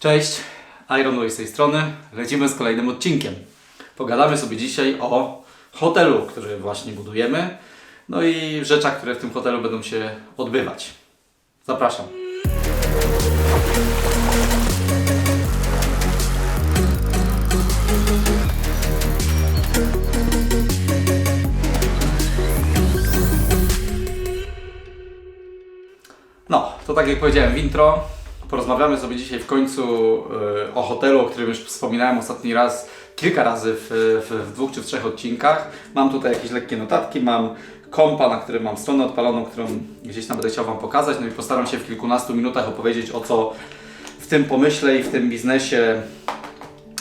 Cześć, Iron z tej strony. Lecimy z kolejnym odcinkiem. Pogadamy sobie dzisiaj o hotelu, który właśnie budujemy, no i rzeczach, które w tym hotelu będą się odbywać. Zapraszam. No, to tak jak powiedziałem w intro, porozmawiamy sobie dzisiaj w końcu y, o hotelu, o którym już wspominałem ostatni raz, kilka razy w, w, w dwóch czy w trzech odcinkach. Mam tutaj jakieś lekkie notatki, mam kompa, na którym mam stronę odpaloną, którą gdzieś tam będę chciał Wam pokazać, no i postaram się w kilkunastu minutach opowiedzieć o co w tym pomyśle i w tym biznesie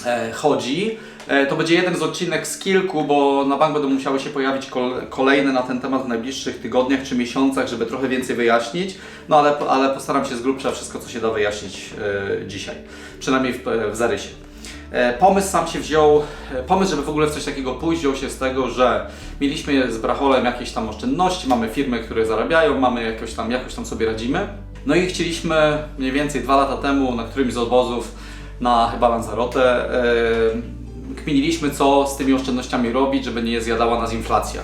e, chodzi. E, To będzie jeden z odcinek z kilku, bo na bank będą musiały się pojawić kol- kolejne na ten temat w najbliższych tygodniach czy miesiącach, żeby trochę więcej wyjaśnić. No ale, ale postaram się z grubsza wszystko, co się da wyjaśnić e, dzisiaj, przynajmniej w, w zarysie. E, Pomysł sam się wziął, e, pomysł, żeby w ogóle w coś takiego pójść, wziął się z tego, że mieliśmy z Bracholem jakiees tam oszczędności, mamy firmy, które zarabiają, mamy jakoś tam, jakoś tam sobie radzimy. No i chcieliśmy mniej więcej dwa lata temu na którymś z obozów na chyba Lanzarote e, kminiliśmy, co z tymi oszczędnościami robić, żeby nie zjadała nas inflacja.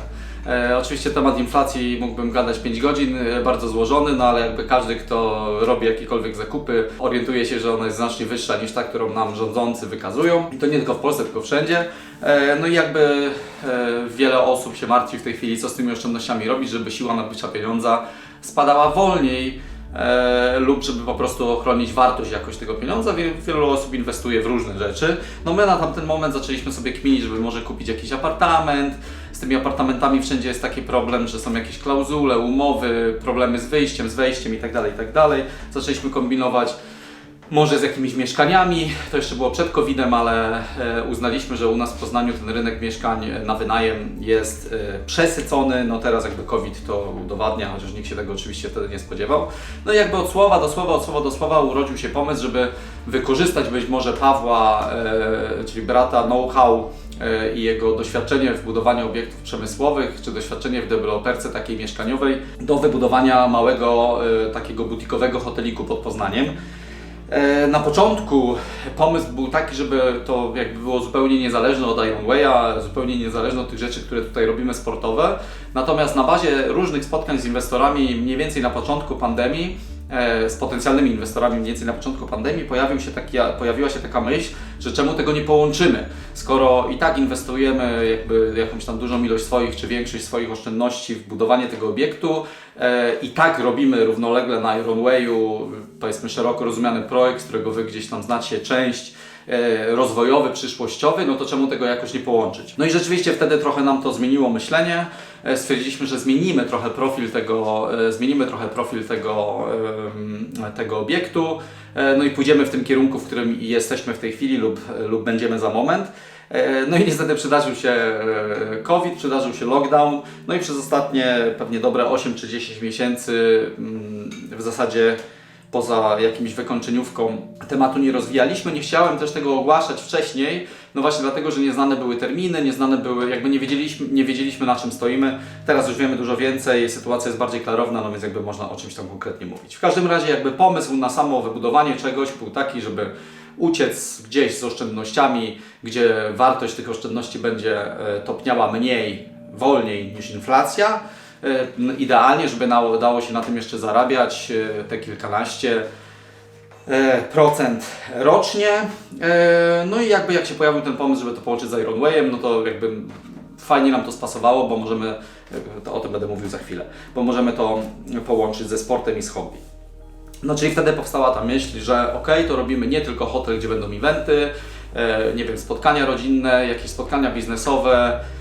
E, oczywiście temat inflacji mógłbym gadać 5 godzin, e, bardzo złożony, no ale jakby każdy, kto robi jakiekolwiek zakupy, orientuje się, że ona jest znacznie wyższa niż ta, którą nam rządzący wykazują. I to nie tylko w Polsce, tylko wszędzie. E, no i jakby e, wiele osób się martwi w tej chwili, co z tymi oszczędnościami robić, żeby siła nabycia pieniądza spadała wolniej e, lub żeby po prostu ochronić wartość jakoś tego pieniądza. Wie, wielu osób inwestuje w różne rzeczy. No my na tamten moment zaczęliśmy sobie kminić, żeby może kupić jakiś apartament. Z tymi apartamentami wszędzie jest taki problem, że są jakieś klauzule, umowy, problemy z wyjściem, z wejściem itd. itd. Zaczęliśmy kombinować może z jakimiś mieszkaniami. To jeszcze było przed COVID-em, ale e, uznaliśmy, że u nas w Poznaniu ten rynek mieszkań na wynajem jest e, przesycony. No teraz jakby COVID to udowadnia, chociaż nikt się tego oczywiście wtedy nie spodziewał. No i jakby od słowa do słowa, od słowa do słowa urodził się pomysł, żeby wykorzystać być może Pawła, e, czyli brata, know-how e, i jego doświadczenie w budowaniu obiektów przemysłowych, czy doświadczenie w deweloperce takiej mieszkaniowej do wybudowania małego e, takiego butikowego hoteliku pod Poznaniem. E, Na początku pomysł był taki, żeby to jakby było zupełnie niezależne od Ironwaya, zupełnie niezależne od tych rzeczy, które tutaj robimy sportowe. Natomiast na bazie różnych spotkań z inwestorami, mniej więcej na początku pandemii, z potencjalnymi inwestorami mniej więcej na początku pandemii, pojawił się taki, pojawiła się taka myśl, że czemu tego nie połączymy, skoro i tak inwestujemy jakby jakąś tam dużą ilość swoich, czy większość swoich oszczędności w budowanie tego obiektu, e, i tak robimy równolegle na Ironwayu, powiedzmy szeroko rozumiany projekt, z którego Wy gdzieś tam znacie część, e, rozwojowy, przyszłościowy, no to czemu tego jakoś nie połączyć? No i rzeczywiście wtedy trochę nam to zmieniło myślenie. E, Stwierdziliśmy, że zmienimy trochę profil tego, e, zmienimy trochę profil tego, tego obiektu, e, no i pójdziemy w tym kierunku, w którym jesteśmy w tej chwili lub, lub będziemy za moment. No i niestety przydarzył się COVID, przydarzył się lockdown, no i przez ostatnie pewnie dobre 8 czy 10 miesięcy mm, w zasadzie poza jakimś wykończeniówką tematu nie rozwijaliśmy. Nie chciałem też tego ogłaszać wcześniej, no właśnie dlatego, że nieznane były terminy, nieznane były, jakby nie wiedzieliśmy, nie wiedzieliśmy na czym stoimy. Teraz już wiemy dużo więcej, sytuacja jest bardziej klarowna, no więc jakby można o czymś tam konkretnie mówić. W każdym razie jakby pomysł na samo wybudowanie czegoś był taki, żeby uciec gdzieś z oszczędnościami, gdzie wartość tych oszczędności będzie e, topniała mniej, wolniej niż inflacja. E, Idealnie, żeby dało się na tym jeszcze zarabiać e, te kilkanaście procent rocznie. E, No i jakby jak się pojawił ten pomysł, żeby to połączyć z Ironwayem, no to jakby fajnie nam to spasowało, bo możemy, e, to o tym będę mówił za chwilę, bo możemy to połączyć ze sportem i z hobby. No czyli wtedy powstała ta myśl, że ok, to robimy nie tylko hotel, gdzie będą eventy, e, nie wiem, spotkania rodzinne, jakieś spotkania biznesowe, e,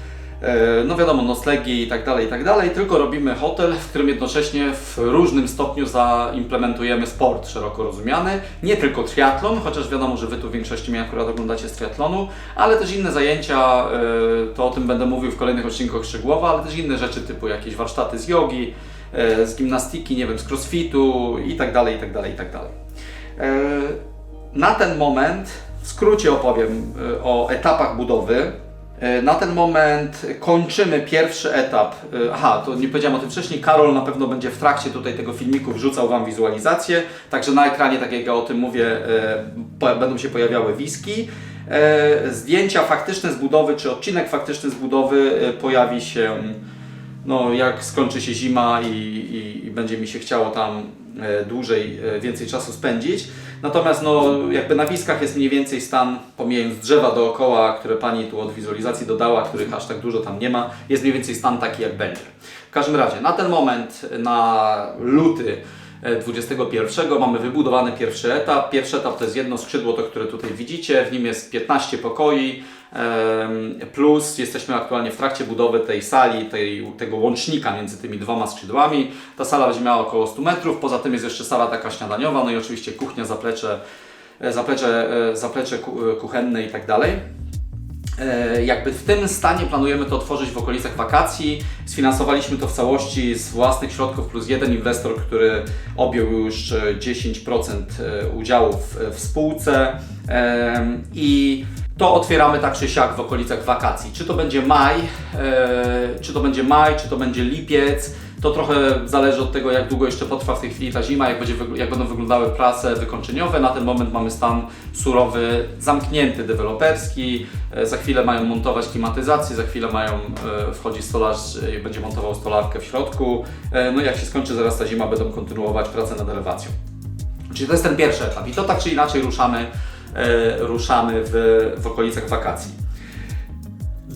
no wiadomo, noclegi i tak dalej, i tak dalej, tylko robimy hotel, w którym jednocześnie w różnym stopniu zaimplementujemy sport szeroko rozumiany, nie tylko triatlon, chociaż wiadomo, że Wy tu w większości mnie akurat oglądacie z triatlonu, ale też inne zajęcia, e, to o tym będę mówił w kolejnych odcinkach szczegółowo, ale też inne rzeczy typu jakieś warsztaty z jogi, e, z gimnastyki, nie wiem, z crossfitu i tak dalej, i tak dalej, i tak dalej. E, Na ten moment w skrócie opowiem e, o etapach budowy E, Na ten moment kończymy pierwszy etap. E, Aha, to nie powiedziałem o tym wcześniej. Karol na pewno będzie w trakcie tutaj tego filmiku wrzucał Wam wizualizację. Także na ekranie, tak jak ja o tym mówię, e, będą się pojawiały wiski. E, Zdjęcia faktyczne z budowy, czy odcinek faktyczny z budowy e, pojawi się no, jak skończy się zima i, i, i będzie mi się chciało tam e, dłużej, e, więcej czasu spędzić. Natomiast no, jakby na wiskach jest mniej więcej stan, pomijając drzewa dookoła, które Pani tu od wizualizacji dodała, których aż tak dużo tam nie ma, jest mniej więcej stan taki jak będzie. W każdym razie, na ten moment, na luty e, 21 mamy wybudowany pierwszy etap. Pierwszy etap to jest jedno skrzydło, to które tutaj widzicie, w nim jest 15 pokoi, plus jesteśmy aktualnie w trakcie budowy tej sali, tej, tego łącznika między tymi dwoma skrzydłami. Ta sala będzie miała około 100 metrów, poza tym jest jeszcze sala taka śniadaniowa, no i oczywiście kuchnia, zaplecze, e, zaplecze, e, zaplecze e, kuchenne i tak dalej. Jakby w tym stanie planujemy to otworzyć w okolicach wakacji. Sfinansowaliśmy to w całości z własnych środków plus jeden inwestor, który objął już e, 10% e, udziałów w- spółce. I to otwieramy tak czy siak w okolicach wakacji. Czy to będzie maj, e, czy to będzie maj, czy to będzie lipiec. To trochę zależy od tego, jak długo jeszcze potrwa w tej chwili ta zima, jak, będzie, jak będą wyglądały prace wykończeniowe. Na ten moment mamy stan surowy, zamknięty, deweloperski. E, Za chwilę mają montować klimatyzację, za chwilę mają e, wchodzić stolarz e, i będzie montował stolarkę w środku. E, No jak się skończy zaraz ta zima, będą kontynuować pracę nad elewacją. Czyli to jest ten pierwszy etap i to tak czy inaczej ruszamy, ruszamy w, w okolicach wakacji.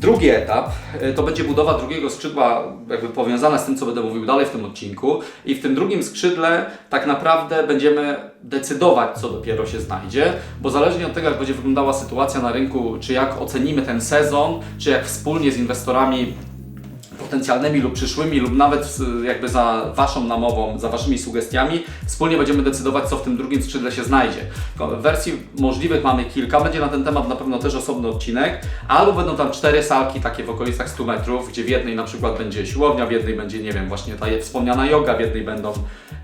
Drugi etap e, to będzie budowa drugiego skrzydła, jakby powiązana z tym, co będę mówił dalej w tym odcinku. I w tym drugim skrzydle tak naprawdę będziemy decydować, co dopiero się znajdzie, bo zależnie od tego, jak będzie wyglądała sytuacja na rynku, czy jak ocenimy ten sezon, czy jak wspólnie z inwestorami potencjalnymi lub przyszłymi, lub nawet y, jakby za Waszą namową, za Waszymi sugestiami, wspólnie będziemy decydować, co w tym drugim skrzydle się znajdzie. Wersji możliwych mamy kilka, będzie na ten temat na pewno też osobny odcinek, albo będą tam cztery salki takie w okolicach 100 metrów, gdzie w jednej na przykład będzie siłownia, w jednej będzie, nie wiem, właśnie ta wspomniana yoga, w jednej będą,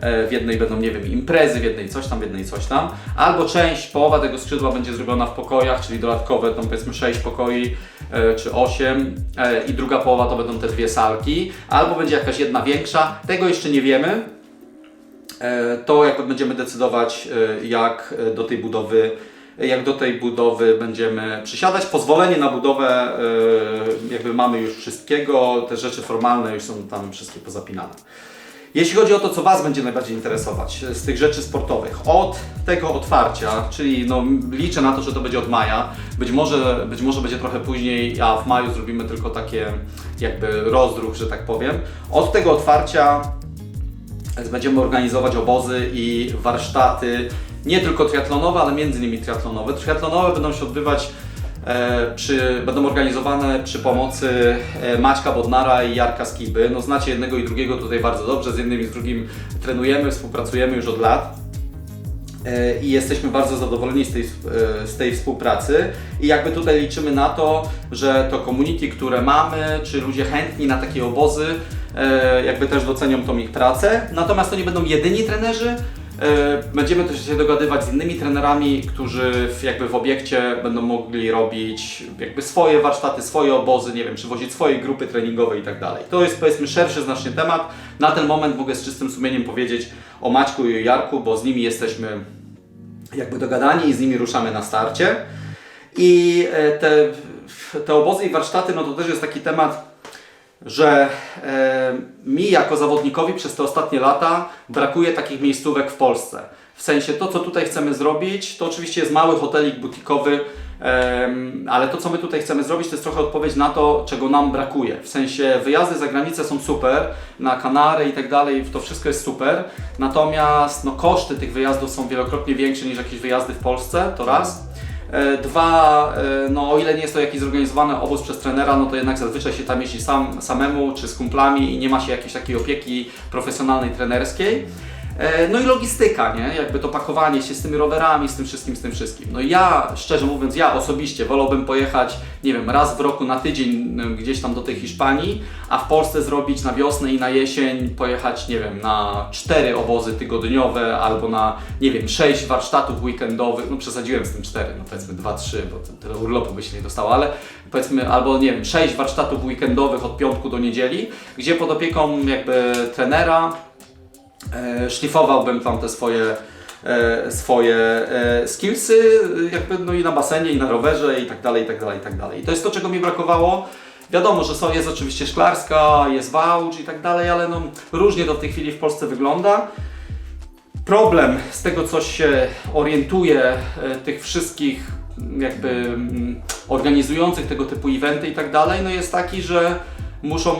w jednej będą, nie wiem, imprezy, w jednej coś tam, w jednej coś tam, albo część, połowa tego skrzydła będzie zrobiona w pokojach, czyli dodatkowe, tam powiedzmy 6 pokoi, e, czy 8 e, i druga połowa to będą te dwie salki, albo będzie jakaś jedna większa, tego jeszcze nie wiemy. E, To jakby będziemy decydować, e, jak e, do tej budowy jak do tej budowy będziemy przysiadać. Pozwolenie na budowę e, jakby mamy już wszystkiego, te rzeczy formalne już są tam wszystkie pozapinane. Jeśli chodzi o to, co Was będzie najbardziej interesować e, z tych rzeczy sportowych, od tego otwarcia, czyli no, liczę na to, że to będzie od maja, być może, być może będzie trochę później, a w maju zrobimy tylko takie jakby rozruch, że tak powiem. Od tego otwarcia będziemy organizować obozy i warsztaty, nie tylko triatlonowe, ale między innymi triatlonowe. Triatlonowe będą się odbywać e, przy, będą organizowane przy pomocy e, Maćka Bodnara i Jarka Skiby. No znacie jednego i drugiego tutaj bardzo dobrze, z jednym i z drugim trenujemy, współpracujemy już od lat. E, i jesteśmy bardzo zadowoleni z tej, e, z tej współpracy i jakby tutaj liczymy na to, że to community, które mamy, czy ludzie chętni na takie obozy, e, jakby też docenią tą ich pracę. Natomiast to nie będą jedyni trenerzy, E, Będziemy też się dogadywać z innymi trenerami, którzy jakby w obiekcie będą mogli robić jakby swoje warsztaty, swoje obozy, nie wiem, przywozić swoje grupy treningowe i tak dalej. To jest powiedzmy szerszy znacznie temat. Na ten moment mogę z czystym sumieniem powiedzieć o Maćku i o Jarku, bo z nimi jesteśmy jakby dogadani i z nimi ruszamy na starcie. I e, te, te obozy i warsztaty, no to też jest taki temat, że e, mi jako zawodnikowi przez te ostatnie lata brakuje takich miejscówek w Polsce. W sensie to, co tutaj chcemy zrobić, to oczywiście jest mały hotelik butikowy, em, ale to, co my tutaj chcemy zrobić, to jest trochę odpowiedź na to, czego nam brakuje. W sensie wyjazdy za granicę są super, na Kanary i tak dalej, to wszystko jest super, natomiast no, koszty tych wyjazdów są wielokrotnie większe niż jakieś wyjazdy w Polsce, to raz. E, Dwa, e, no o ile nie jest to jakiś zorganizowany obóz przez trenera, no to jednak zazwyczaj się tam jeździ sam, samemu czy z kumplami i nie ma się jakiejś takiej opieki profesjonalnej, trenerskiej. E, No i logistyka, nie? Jakby to pakowanie się z tymi rowerami, z tym wszystkim, z tym wszystkim. No ja, szczerze mówiąc, ja osobiście wolałbym pojechać, nie wiem, raz w roku na tydzień y, gdzieś tam do tej Hiszpanii, a w Polsce zrobić na wiosnę i na jesień pojechać, nie wiem, na cztery obozy tygodniowe albo na, nie wiem, sześć warsztatów weekendowych. No przesadziłem z tym cztery, no powiedzmy dwa, trzy, bo tyle urlopu by się nie dostało, ale powiedzmy, albo nie wiem, sześć warsztatów weekendowych od piątku do niedzieli, gdzie pod opieką jakby trenera e, szlifowałbym tam te swoje, e, swoje e, skillsy, e, jakby no i na basenie, i na rowerze, i tak dalej, i tak dalej, i tak dalej. I to jest to, czego mi brakowało. Wiadomo, że są, jest oczywiście szklarska, jest vouch i tak dalej, ale no, różnie to w tej chwili w Polsce wygląda. Problem z tego, co się orientuje e, tych wszystkich jakby mm, organizujących tego typu eventy i tak dalej, no jest taki, że muszą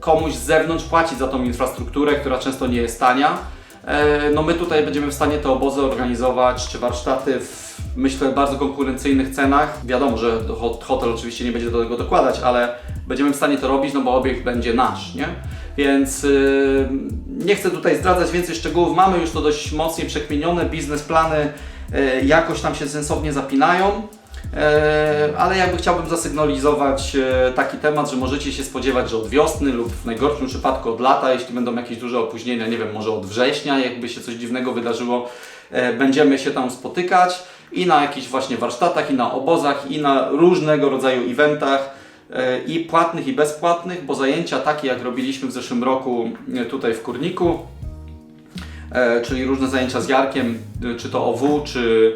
komuś z zewnątrz płacić za tą infrastrukturę, która często nie jest tania. E, No my tutaj będziemy w stanie te obozy organizować, czy warsztaty w myślę bardzo konkurencyjnych cenach. Wiadomo, że ho- hotel oczywiście nie będzie do tego dokładać, ale będziemy w stanie to robić, no bo obiekt będzie nasz, nie? Więc yy, nie chcę tutaj zdradzać więcej szczegółów. Mamy już to dość mocniej przekminione, biznesplany yy, jakoś tam się sensownie zapinają. E, ale jakby chciałbym zasygnalizować e, taki temat, że możecie się spodziewać, że od wiosny lub w najgorszym przypadku od lata, jeśli będą jakieś duże opóźnienia, nie wiem, może od września, jakby się coś dziwnego wydarzyło, e, będziemy się tam spotykać i na jakichś właśnie warsztatach, i na obozach, i na różnego rodzaju eventach i płatnych, i bezpłatnych, bo zajęcia takie jak robiliśmy w zeszłym roku tutaj w Kurniku, czyli różne zajęcia z Jarkiem, czy to OW, czy,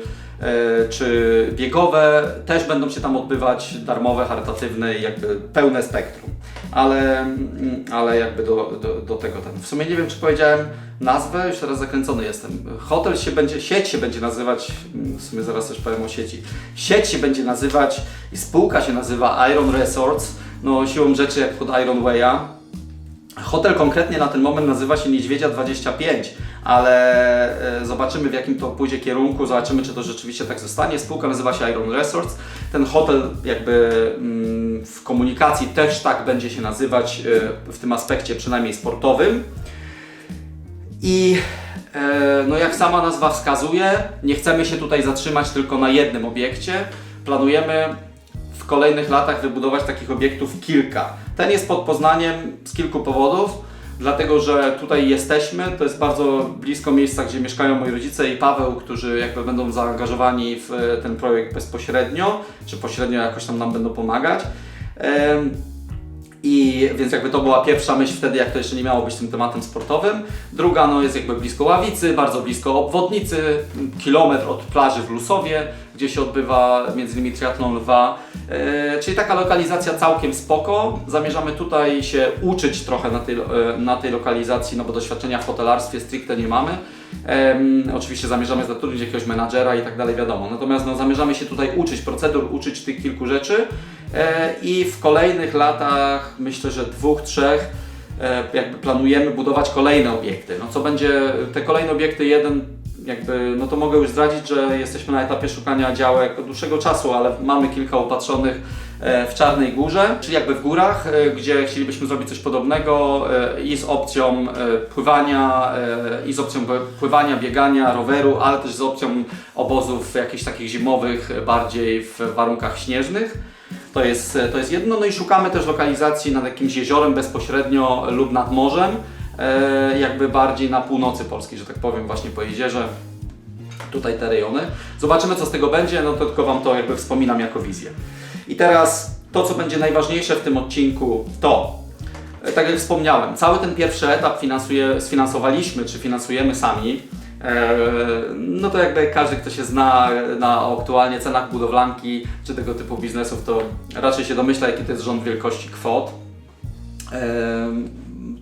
czy biegowe, też będą się tam odbywać, darmowe, charytatywne i jakby pełne spektrum. Ale, mm, ale jakby do, do, do tego ten. W sumie nie wiem, czy powiedziałem nazwę, już teraz zakręcony jestem. Hotel się będzie, sieć się będzie nazywać, mm, w sumie zaraz też powiem o sieci. Sieć się będzie nazywać i spółka się nazywa Iron Resorts, no siłą rzeczy jak pod Iron Way'a. Hotel konkretnie na ten moment nazywa się Niedźwiedzia 25, ale e, zobaczymy w jakim to pójdzie kierunku, zobaczymy czy to rzeczywiście tak zostanie. Spółka nazywa się Iron Resorts. Ten hotel jakby mm, w komunikacji też tak będzie się nazywać e, w tym aspekcie przynajmniej sportowym. I e, no jak sama nazwa wskazuje, nie chcemy się tutaj zatrzymać tylko na jednym obiekcie. Planujemy w kolejnych latach wybudować takich obiektów kilka. Ten jest pod Poznaniem z kilku powodów. Dlatego, że tutaj jesteśmy, to jest bardzo blisko miejsca, gdzie mieszkają moi rodzice i Paweł, którzy jakby będą zaangażowani w e, ten projekt bezpośrednio, czy pośrednio jakoś tam nam będą pomagać. I więc jakby to była pierwsza myśl wtedy, jak to jeszcze nie miało być tym tematem sportowym. Druga no jest jakby blisko Ławicy, bardzo blisko obwodnicy, kilometr od plaży w Lusowie, gdzie się odbywa między innymi triatlon lwa. E, czyli taka lokalizacja całkiem spoko. Zamierzamy tutaj się uczyć trochę na tej, e, na tej lokalizacji, no bo doświadczenia w hotelarstwie stricte nie mamy. Oczywiście zamierzamy zatrudnić jakiegoś menadżera i tak dalej, wiadomo. Natomiast no, zamierzamy się tutaj uczyć procedur, uczyć tych kilku rzeczy e, i w kolejnych latach, myślę, że dwóch, trzech, e, jakby planujemy budować kolejne obiekty. No co będzie, te kolejne obiekty, jeden jakby, no to mogę już zdradzić, że jesteśmy na etapie szukania działek od dłuższego czasu, ale mamy kilka upatrzonych e, w Czarnej Górze, czyli jakby w górach, e, gdzie chcielibyśmy zrobić coś podobnego e, i z opcją pływania, i z opcją pływania, biegania, roweru, ale też z opcją obozów jakichś takich zimowych, bardziej w warunkach śnieżnych. To jest, to jest jedno, no i szukamy też lokalizacji nad jakimś jeziorem bezpośrednio lub nad morzem, jakby bardziej na północy Polski, że tak powiem, właśnie po jeziorze tutaj te rejony. Zobaczymy, co z tego będzie, no to tylko Wam to jakby wspominam jako wizję. I teraz to, co będzie najważniejsze w tym odcinku, to e, tak jak wspomniałem, cały ten pierwszy etap finansuje, sfinansowaliśmy, czy finansujemy sami. E, No to jakby każdy, kto się zna na aktualnie cenach budowlanki, czy tego typu biznesów, to raczej się domyśla, jaki to jest rząd wielkości kwot.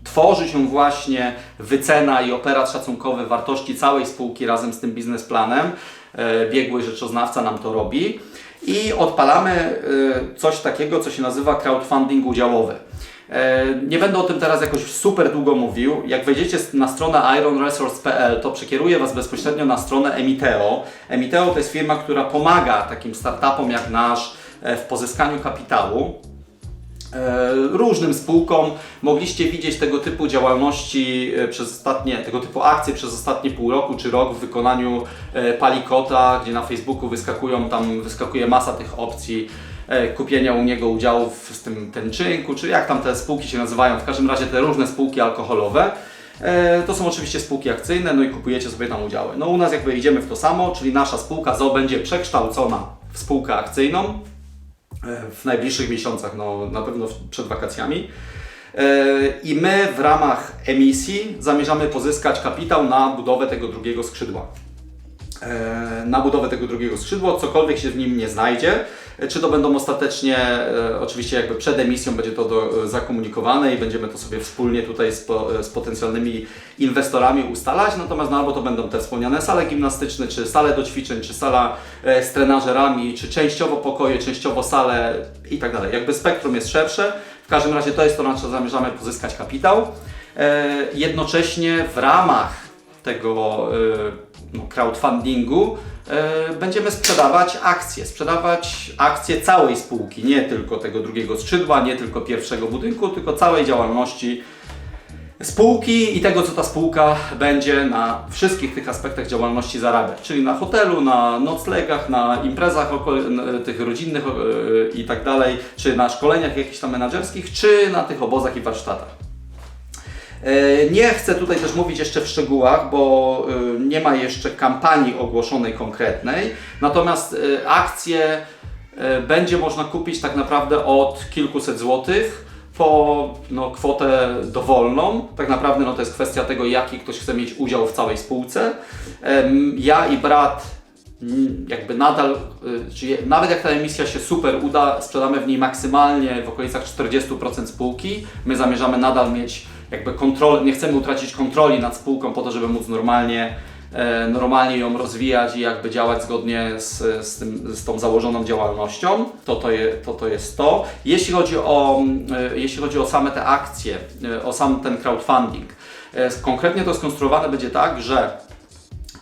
Tworzy się właśnie wycena i operat szacunkowy wartości całej spółki razem z tym biznesplanem. E, Biegły rzeczoznawca nam to robi. I odpalamy e, coś takiego, co się nazywa crowdfunding udziałowy. E, Nie będę o tym teraz jakoś super długo mówił. Jak wejdziecie na stronę ironresource.pl, to przekieruję Was bezpośrednio na stronę Emiteo. Emiteo to jest firma, która pomaga takim startupom jak nasz w pozyskaniu kapitału. E, różnym spółkom. Mogliście widzieć tego typu działalności e, przez ostatnie, tego typu akcje przez ostatnie pół roku czy rok w wykonaniu e, Palikota, gdzie na Facebooku wyskakują, tam wyskakuje masa tych opcji kupienia u niego udziałów w tym tęczynku, czy jak tam te spółki się nazywają, w każdym razie te różne spółki alkoholowe. To są oczywiście spółki akcyjne, no i kupujecie sobie tam udziały. No u nas jakby idziemy w to samo, czyli nasza spółka ZO będzie przekształcona w spółkę akcyjną w najbliższych miesiącach, no na pewno przed wakacjami. E, I my w ramach emisji zamierzamy pozyskać kapitał na budowę tego drugiego skrzydła e, na budowę tego drugiego skrzydła, cokolwiek się w nim nie znajdzie. Czy to będą ostatecznie, e, oczywiście jakby przed emisją będzie to do, e, zakomunikowane i będziemy to sobie wspólnie tutaj z, po, e, z potencjalnymi inwestorami ustalać, natomiast no, albo to będą te wspomniane sale gimnastyczne, czy sale do ćwiczeń, czy sala z trenażerami, czy częściowo pokoje, częściowo sale i tak dalej. Jakby spektrum jest szersze, w każdym razie to jest to, na co zamierzamy pozyskać kapitał. Jednocześnie w ramach tego e, no, crowdfundingu e, będziemy sprzedawać akcje, sprzedawać akcje całej spółki, nie tylko tego drugiego skrzydła, nie tylko pierwszego budynku, tylko całej działalności spółki i tego, co ta spółka będzie na wszystkich tych aspektach działalności zarabiać, czyli na hotelu, na noclegach, na imprezach tych rodzinnych e, i tak dalej, czy na szkoleniach jakichś tam menedżerskich, czy na tych obozach i warsztatach. E, Nie chcę tutaj też mówić jeszcze w szczegółach, bo e, nie ma jeszcze kampanii ogłoszonej konkretnej. Natomiast e, akcje będzie można kupić tak naprawdę od kilkuset złotych po no, kwotę dowolną. Tak naprawdę no, to jest kwestia tego, jaki ktoś chce mieć udział w całej spółce. Ja i brat mm, jakby nadal, czyli nawet jak ta emisja się super uda, sprzedamy w niej maksymalnie w okolicach 40% spółki. My zamierzamy nadal mieć jakby kontrolę, nie chcemy utracić kontroli nad spółką po to, żeby móc normalnie, e, normalnie ją rozwijać i jakby działać zgodnie z, z, tym, z tą założoną działalnością. To to, je, to to jest to. Jeśli chodzi o, e, jeśli chodzi o same te akcje, e, o sam ten crowdfunding, konkretnie to skonstruowane będzie tak, że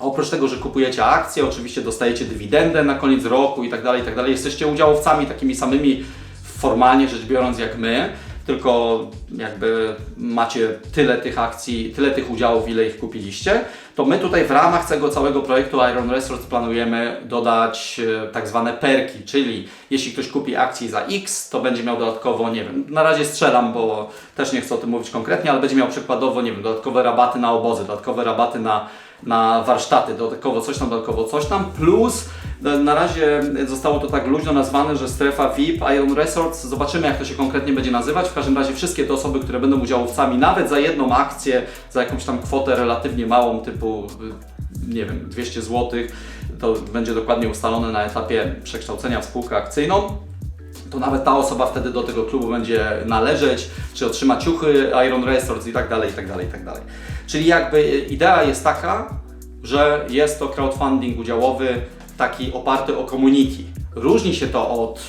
Oprócz tego, że kupujecie akcje, oczywiście dostajecie dywidendę na koniec roku i tak dalej, i tak dalej. Jesteście udziałowcami takimi samymi formalnie rzecz biorąc jak my, tylko jakby macie tyle tych akcji, tyle tych udziałów, ile ich kupiliście, to my tutaj w ramach tego całego projektu Iron Resorts planujemy dodać e, tak zwane perki, czyli jeśli ktoś kupi akcji za X, to będzie miał dodatkowo, nie wiem, na razie strzelam, bo też nie chcę o tym mówić konkretnie, ale będzie miał przykładowo, nie wiem, dodatkowe rabaty na obozy, dodatkowe rabaty na na warsztaty, dodatkowo coś tam, dodatkowo coś tam, plus na razie zostało to tak luźno nazwane, że strefa VIP, Iron Resorts, zobaczymy jak to się konkretnie będzie nazywać, w każdym razie wszystkie te osoby, które będą udziałowcami, nawet za jedną akcję, za jakąś tam kwotę relatywnie małą, typu y, nie wiem, 200 zł, to będzie dokładnie ustalone na etapie przekształcenia w spółkę akcyjną. To nawet ta osoba wtedy do tego klubu będzie należeć, czy otrzyma ciuchy Iron Resorts i tak dalej, i tak dalej, i tak dalej. Czyli jakby idea jest taka, że jest to crowdfunding udziałowy taki oparty o community. Różni się to od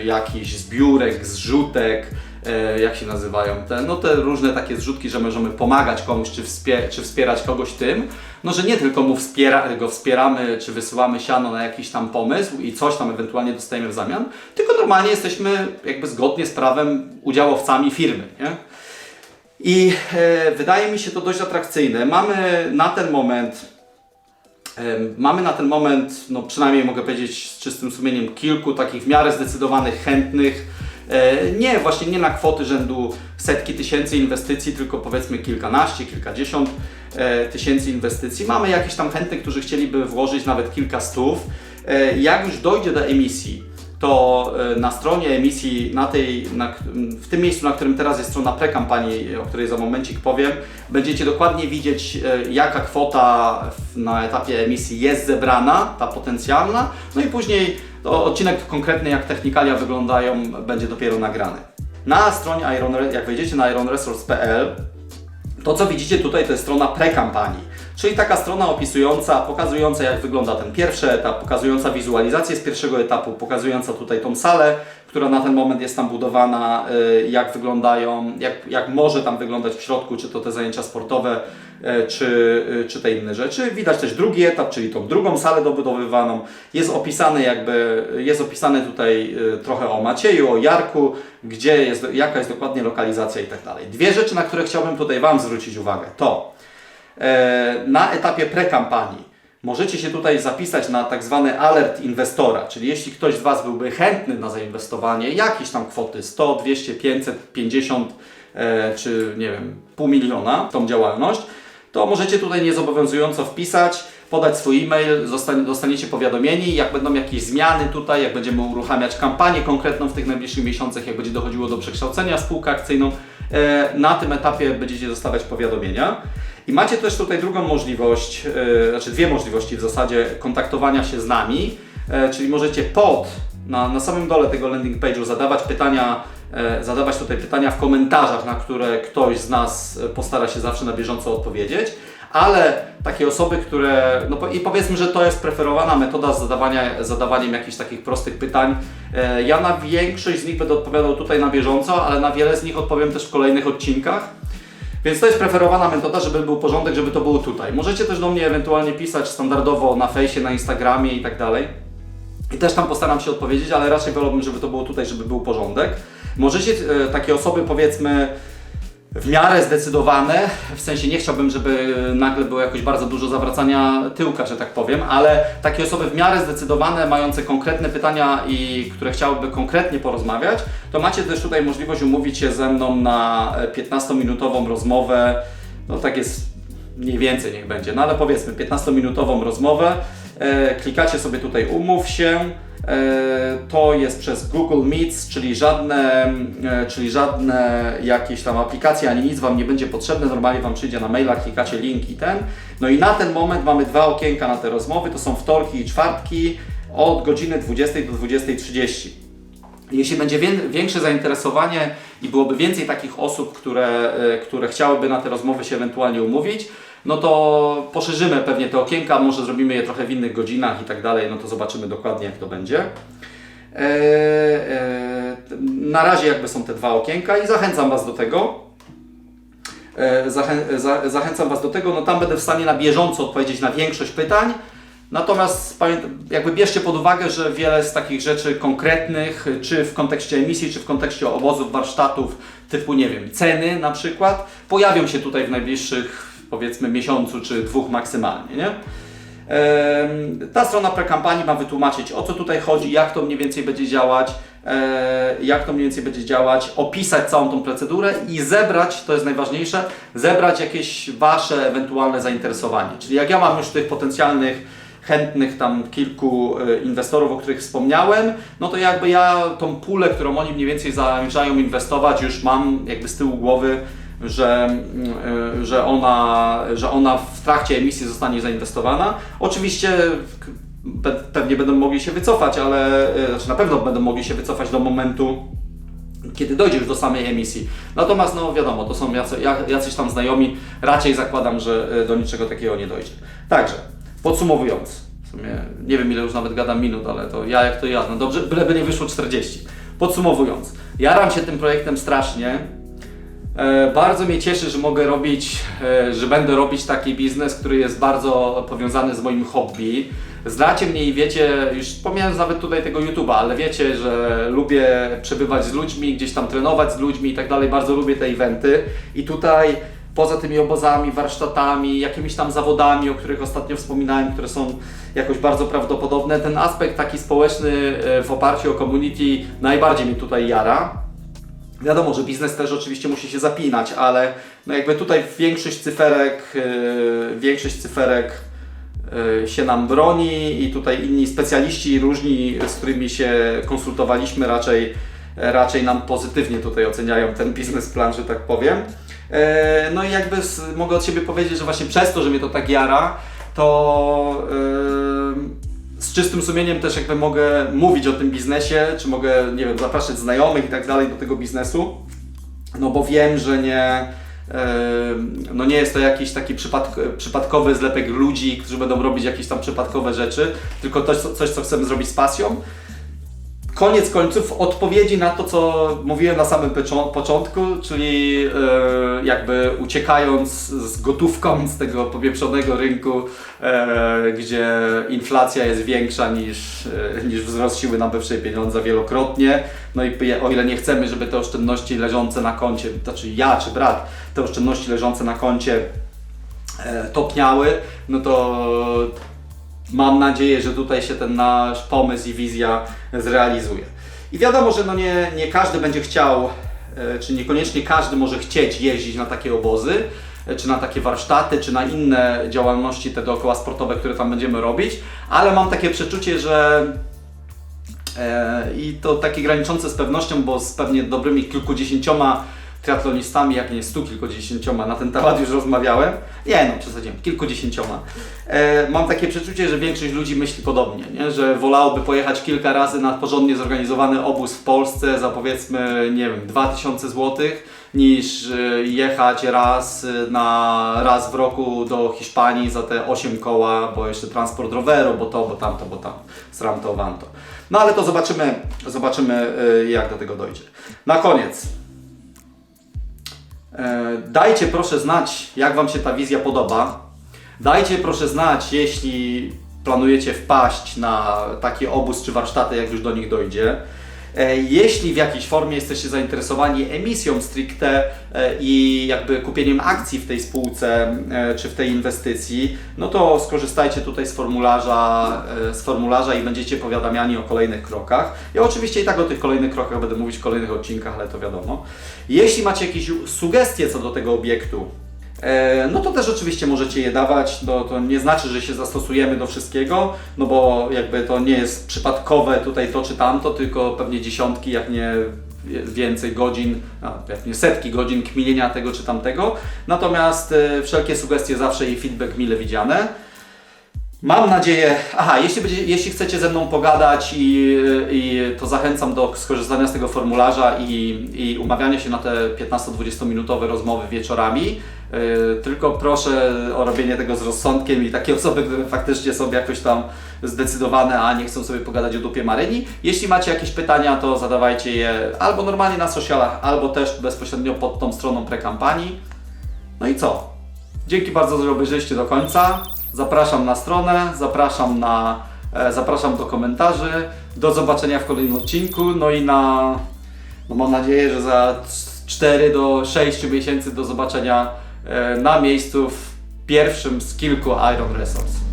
y, jakichś zbiórek, zrzutek, y, jak się nazywają te, no te różne takie zrzutki, że możemy pomagać komuś, czy, wspie- czy wspierać kogoś tym, no że nie tylko mu wspiera, go wspieramy, czy wysyłamy siano na jakiś tam pomysł i coś tam ewentualnie dostajemy w zamian, tylko normalnie jesteśmy jakby zgodnie z prawem udziałowcami firmy, nie? I e, wydaje mi się to dość atrakcyjne. Mamy na ten moment Mamy na ten moment, no przynajmniej mogę powiedzieć z czystym sumieniem, kilku takich w miarę zdecydowanych, chętnych. E, Nie, właśnie nie na kwoty rzędu setki tysięcy inwestycji, tylko powiedzmy kilkanaście, kilkadziesiąt e, tysięcy inwestycji. Mamy jakichś tam chętnych, którzy chcieliby włożyć nawet kilka stów. E, Jak już dojdzie do emisji, to e, na stronie emisji, na tej, na, w tym miejscu, na którym teraz jest strona prekampanii, o której za momencik powiem, będziecie dokładnie widzieć, e, jaka kwota na etapie emisji jest zebrana, ta potencjalna, no i później odcinek konkretny, jak technikalia wyglądają, będzie dopiero nagrany. Na stronie Iron, jak wejdziecie na ironresource.pl, to co widzicie tutaj to jest strona prekampanii, Czyli taka strona opisująca, pokazująca jak wygląda ten pierwszy etap, pokazująca wizualizację z pierwszego etapu, pokazująca tutaj tą salę, która na ten moment jest tam budowana, y, jak wyglądają, jak, jak może tam wyglądać w środku, czy to te zajęcia sportowe, y, czy, y, czy te inne rzeczy. Widać też drugi etap, czyli tą drugą salę dobudowywaną. Jest opisane jakby, jest opisane tutaj trochę o Macieju, o Jarku, gdzie jest, jaka jest dokładnie lokalizacja i tak dalej. Dwie rzeczy, na które chciałbym tutaj Wam zwrócić uwagę, to na etapie prekampanii możecie się tutaj zapisać na tak zwany alert inwestora, czyli jeśli ktoś z Was byłby chętny na zainwestowanie jakieś tam kwoty 100, 200, 500, 50 e, czy nie wiem, pół miliona w tą działalność, to możecie tutaj niezobowiązująco wpisać, podać swój e-mail, dostaniecie powiadomieni, jak będą jakieś zmiany tutaj, jak będziemy uruchamiać kampanię konkretną w tych najbliższych miesiącach, jak będzie dochodziło do przekształcenia spółkę akcyjną, e, na tym etapie będziecie dostawać powiadomienia. I macie też tutaj drugą możliwość, e, znaczy dwie możliwości w zasadzie kontaktowania się z nami, e, czyli możecie pod, na, na samym dole tego landing page'u zadawać pytania, e, zadawać tutaj pytania w komentarzach, na które ktoś z nas postara się zawsze na bieżąco odpowiedzieć, ale takie osoby, które, no i powiedzmy, że to jest preferowana metoda zadawania, zadawaniem jakichś takich prostych pytań. Ja na większość z nich będę odpowiadał tutaj na bieżąco, ale na wiele z nich odpowiem też w kolejnych odcinkach. Więc to jest preferowana metoda, żeby był porządek, żeby to było tutaj. Możecie też do mnie ewentualnie pisać standardowo na fejsie, na Instagramie i tak dalej. I też tam postaram się odpowiedzieć, ale raczej wolałbym, żeby to było tutaj, żeby był porządek. Możecie e, takie osoby powiedzmy w miarę zdecydowane, w sensie nie chciałbym, żeby nagle było jakoś bardzo dużo zawracania tyłka, że tak powiem, ale takie osoby w miarę zdecydowane, mające konkretne pytania i które chciałyby konkretnie porozmawiać, to macie też tutaj możliwość umówić się ze mną na e, 15-minutową rozmowę. No tak jest mniej więcej niech będzie, no ale powiedzmy 15-minutową rozmowę. E, klikacie sobie tutaj umów się. E, To jest przez Google Meets, czyli żadne, e, czyli żadne jakieś tam aplikacje ani nic Wam nie będzie potrzebne. Normalnie Wam przyjdzie na maila, klikacie link i ten. No i na ten moment mamy dwa okienka na te rozmowy. To są wtorki i czwartki od godziny 20 do 20.30. Jeśli będzie wię- większe zainteresowanie i byłoby więcej takich osób, które, e, które chciałyby na te rozmowy się ewentualnie umówić, no to poszerzymy pewnie te okienka, może zrobimy je trochę w innych godzinach i tak dalej, no to zobaczymy dokładnie jak to będzie. E, e, na razie jakby są te dwa okienka i zachęcam Was do tego. E, Zachę, za, zachęcam Was do tego, no tam będę w stanie na bieżąco odpowiedzieć na większość pytań. Natomiast jakby bierzcie pod uwagę, że wiele z takich rzeczy konkretnych, czy w kontekście emisji, czy w kontekście obozów, warsztatów, typu nie wiem, ceny na przykład, pojawią się tutaj w najbliższych powiedzmy miesiącu czy dwóch maksymalnie, nie? Ta strona prekampanii ma wytłumaczyć o co tutaj chodzi, jak to mniej więcej będzie działać, e, jak to mniej więcej będzie działać, opisać całą tą procedurę i zebrać, to jest najważniejsze, zebrać jakieś Wasze ewentualne zainteresowanie. Czyli jak ja mam już tych potencjalnych chętnych tam kilku e, inwestorów, o których wspomniałem, no to jakby ja tą pulę, którą oni mniej więcej zamierzają inwestować, już mam jakby z tyłu głowy, że, mm, e, że, ona, że ona w trakcie emisji zostanie zainwestowana. Oczywiście pewnie będą mogli się wycofać, ale e, znaczy na pewno będą mogli się wycofać do momentu, kiedy dojdzie już do samej emisji. Natomiast no wiadomo, to są jacyś tam znajomi, raczej zakładam, że e, do niczego takiego nie dojdzie. Także, podsumowując, w sumie nie wiem ile już nawet gadam minut, ale to ja jak to ja, no dobrze, byleby nie wyszło 40. Podsumowując, jaram się tym projektem strasznie, Bardzo mnie cieszy, że mogę robić, e, że będę robić taki biznes, który jest bardzo powiązany z moim hobby. Znacie mnie i wiecie, już pomijając nawet tutaj tego YouTube'a, ale wiecie, że lubię przebywać z ludźmi, gdzieś tam trenować z ludźmi i tak dalej, bardzo lubię te eventy. I tutaj poza tymi obozami, warsztatami, jakimiś tam zawodami, o których ostatnio wspominałem, które są jakoś bardzo prawdopodobne, ten aspekt taki społeczny e, w oparciu o community najbardziej mnie tutaj jara. Wiadomo, że biznes też oczywiście musi się zapinać, ale no jakby tutaj większość cyferek, yy, większość cyferek yy, się nam broni i tutaj inni specjaliści różni, z którymi się konsultowaliśmy, raczej, raczej nam pozytywnie tutaj oceniają ten biznesplan, że tak powiem. Yy, No i jakby mogę od siebie powiedzieć, że właśnie przez to, że mnie to tak jara, to yy, z czystym sumieniem też jakby mogę mówić o tym biznesie, czy mogę, nie wiem, zapraszać znajomych i tak dalej do tego biznesu, no bo wiem, że nie, no nie jest to jakiś taki przypadk przypadkowy zlepek ludzi, którzy będą robić jakieś tam przypadkowe rzeczy, tylko co- coś co chcemy zrobić z pasją. Koniec końców odpowiedzi na to, co mówiłem na samym początku, czyli e, jakby uciekając z gotówką z tego popieprzonego rynku, e, gdzie inflacja jest większa niż, e, niż wzrost siły nabywczej pieniądza wielokrotnie. No i o ile nie chcemy, żeby te oszczędności leżące na koncie, znaczy ja czy brat, te oszczędności leżące na koncie topniały, no to mam nadzieję, że tutaj się ten nasz pomysł i wizja zrealizuje. I wiadomo, że no nie, nie każdy będzie chciał, e, czy niekoniecznie każdy może chcieć jeździć na takie obozy, e, czy na takie warsztaty, czy na inne działalności te dookoła sportowe, które tam będziemy robić, ale mam takie przeczucie, że E, I to takie graniczące z pewnością, bo z pewnie dobrymi kilkudziesięcioma triatlonistami, jak nie stu kilkudziesięcioma na ten temat już rozmawiałem. Nie no, przesadziłem, kilkudziesięcioma. E, mam takie przeczucie, że większość ludzi myśli podobnie, nie? że wolałoby pojechać kilka razy na porządnie zorganizowany obóz w Polsce za powiedzmy, nie wiem, 2000 zł, niż e, jechać raz e, na raz w roku do Hiszpanii za te 8 koła, bo jeszcze transport roweru, bo to, bo tamto, bo tam, sram to, wam to. No ale to zobaczymy, zobaczymy e, jak do tego dojdzie. Na koniec. E, Dajcie proszę znać, jak Wam się ta wizja podoba. Dajcie proszę znać, jeśli planujecie wpaść na taki obóz czy warsztaty, jak już do nich dojdzie. E, Jeśli w jakiejś formie jesteście zainteresowani emisją stricte e, i jakby kupieniem akcji w tej spółce e, czy w tej inwestycji, no to skorzystajcie tutaj z formularza, z formularza i będziecie powiadamiani o kolejnych krokach. Ja oczywiście i tak o tych kolejnych krokach będę mówić w kolejnych odcinkach, ale to wiadomo. Jeśli macie jakieś sugestie co do tego obiektu, No to też oczywiście możecie je dawać, to nie znaczy, że się zastosujemy do wszystkiego, no bo jakby to nie jest przypadkowe tutaj to czy tamto, tylko pewnie dziesiątki, jak nie więcej godzin, jak nie setki godzin kminienia tego czy tamtego. Natomiast e, wszelkie sugestie zawsze i feedback mile widziane. Mam nadzieję, aha, jeśli, będzie, jeśli chcecie ze mną pogadać i, i to zachęcam do skorzystania z tego formularza i, i umawiania się na te 15-20 minutowe rozmowy wieczorami. Yy, tylko proszę o robienie tego z rozsądkiem i takie osoby, które faktycznie są jakoś tam zdecydowane, a nie chcą sobie pogadać o dupie Maryni. Jeśli macie jakieś pytania, to zadawajcie je albo normalnie na socialach, albo też bezpośrednio pod tą stroną prekampanii. No i co? Dzięki bardzo, że obejrzeliście do końca. Zapraszam na stronę, zapraszam na e, zapraszam do komentarzy. Do zobaczenia w kolejnym odcinku. No i na no mam nadzieję, że za 4 do 6 miesięcy do zobaczenia e, na miejscu w pierwszym z kilku Iron Resorts.